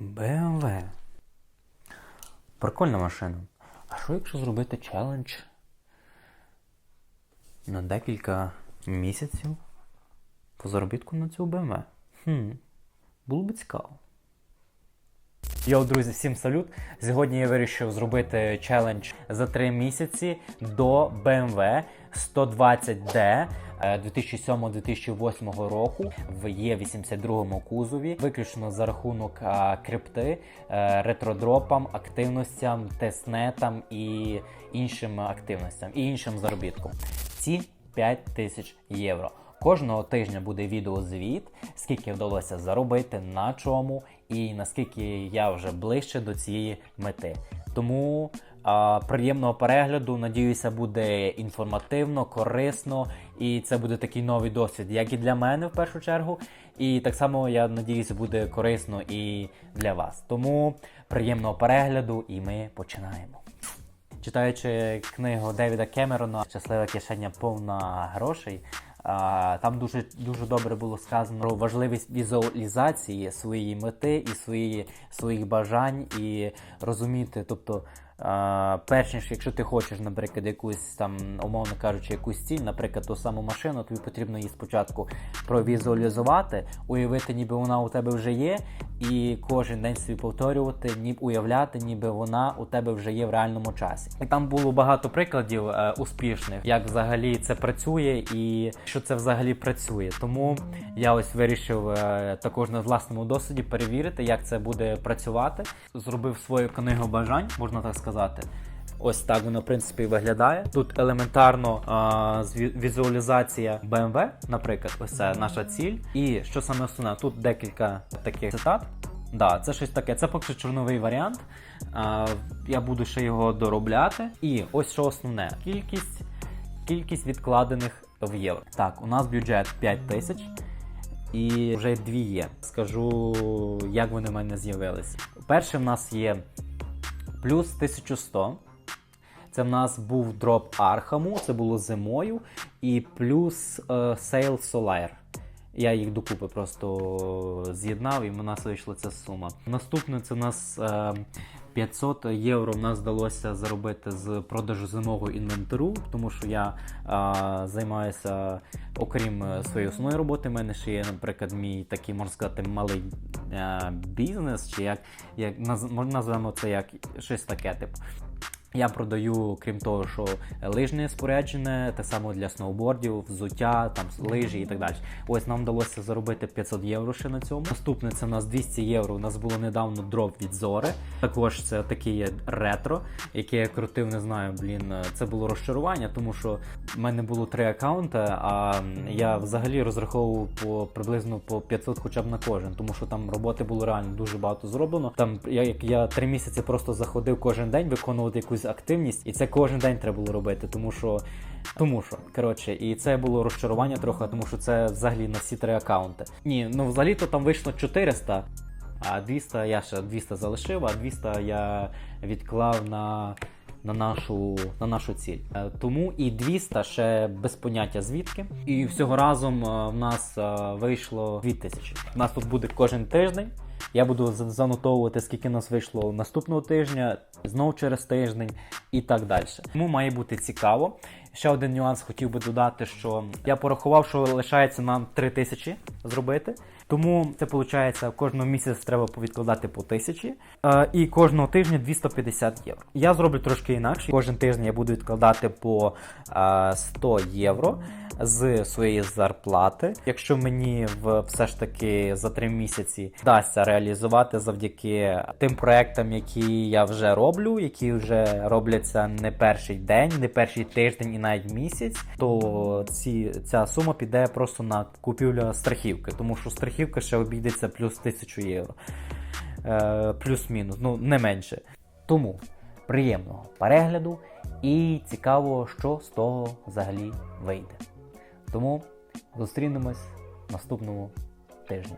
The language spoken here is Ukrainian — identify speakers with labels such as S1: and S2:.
S1: БМВ. Прикольна машина. А що якщо зробити челендж на декілька місяців по заробітку на цю БМВ? Хм, було б цікаво. Йоу, друзі, всім салют! Сьогодні я вирішив зробити челендж за 3 місяці до BMW 120D 2007-2008 року в Е82 кузові, виключно за рахунок крипти, е, ретродропам, активностям, тестнетам і іншим активностям, і іншим заробітком. Ці 5 тисяч євро. Кожного тижня буде відеозвіт, скільки вдалося заробити, на чому і наскільки я вже ближче до цієї мети. Тому а, приємного перегляду. Надіюся, буде інформативно, корисно, і це буде такий новий досвід, як і для мене в першу чергу. І так само я надіюся, буде корисно і для вас. Тому приємного перегляду, і ми починаємо. Читаючи книгу Девіда Кемерона Щаслива кишеня повна грошей. Там дуже дуже добре було сказано про важливість візуалізації своєї мети і свої, своїх бажань, і розуміти, тобто, перш ніж якщо ти хочеш, наприклад, якусь там, умовно кажучи, якусь ціль, наприклад, ту саму машину, тобі потрібно її спочатку провізуалізувати, уявити, ніби вона у тебе вже є, і кожен день собі повторювати, ніби уявляти, ніби вона у тебе вже є в реальному часі. І там було багато прикладів е, успішних, як взагалі це працює і що це взагалі працює. Тому я ось вирішив е, також на власному досвіді перевірити, як це буде працювати. Зробив свою книгу бажань, можна так сказати. Ось так воно в принципі виглядає. Тут елементарно а, візуалізація BMW, наприклад, ось це наша ціль. І що саме основне, тут декілька таких цитат. Да, це щось таке. Це поки що чорновий варіант. А, я буду ще його доробляти. І ось що основне: кількість, кількість відкладених в євро. Так, у нас бюджет 5 тисяч. І вже дві є. Скажу, як вони в мене з'явилися. Перше в нас є плюс 1100. Це в нас був дроп Архаму, це було зимою, і плюс Сейл Solar. Я їх докупи просто з'єднав і в нас вийшла ця сума. Наступне це у нас е, 500 євро. В нас вдалося заробити з продажу зимового інвентарю, тому що я е, займаюся, окрім е, своєї основної роботи, в мене ще є, наприклад, мій такий, можна сказати, малий е, бізнес, чи як, як наз, назвемо це як щось таке, типу. Я продаю, крім того, що лижне споряджене, те саме для сноубордів, взуття, там лижі і так далі. Ось нам вдалося заробити 500 євро ще на цьому. Наступне це у нас 200 євро. У нас було недавно дроп від Зори. Також це таке ретро, яке я крутив, не знаю, блін, це було розчарування, тому що в мене було три аккаунти, а я взагалі розраховував по приблизно по 500 хоча б на кожен, тому що там роботи було реально дуже багато зроблено. Там як я три місяці просто заходив кожен день виконувати якусь активність, і це кожен день треба було робити, тому що. Тому що, коротше, і це було розчарування трохи, тому що це взагалі на всі три аккаунти. Ні, ну взагалі то там вийшло 400, а 200 я ще 200 залишив, а 200 я відклав на, на, нашу, на нашу ціль. Е, Тому і 200 ще без поняття звідки. І всього разом е, в нас е, вийшло 2000. У нас тут буде кожен тиждень. Я буду за- занотовувати, скільки нас вийшло наступного тижня, знову через тиждень і так далі. Тому має бути цікаво. Ще один нюанс хотів би додати, що я порахував, що лишається нам 3 тисячі зробити. Тому це виходить, кожного місяця треба повідкладати по тисячі, е, і кожного тижня 250 євро. Я зроблю трошки інакше. Кожен тиждень я буду відкладати по е, 100 євро з своєї зарплати. Якщо мені в все ж таки за 3 місяці вдасться реалізувати завдяки тим проектам, які я вже роблю, які вже робляться не перший день, не перший тиждень і навіть місяць, то ці, ця сума піде просто на купівлю страхівки, тому що страхівка ще обійдеться плюс 1000 євро. Е, плюс-мінус, ну не менше. Тому приємного перегляду і цікаво, що з того взагалі вийде. Тому зустрінемось наступного тижня.